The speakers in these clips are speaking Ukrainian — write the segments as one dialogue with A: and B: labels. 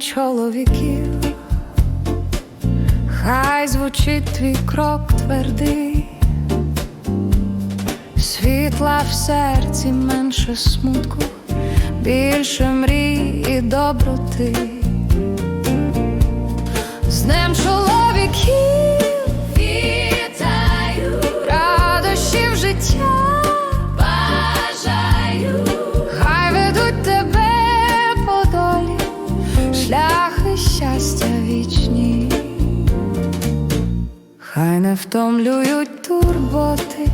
A: чоловіків, хай звучить твій крок твердий, світла в серці менше смутку, більше мрій і доброти. Щастя вічні, хай не втомлюють турботи,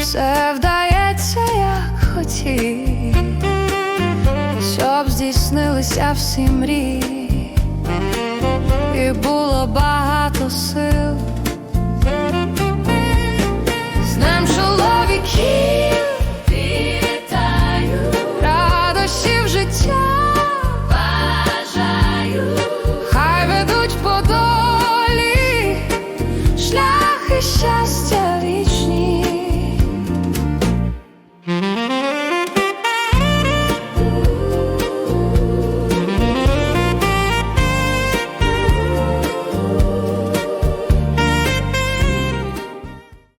A: все вдається, як хотів, щоб здійснилися всі мрії. І було багато сил. Долі, щастя вічні.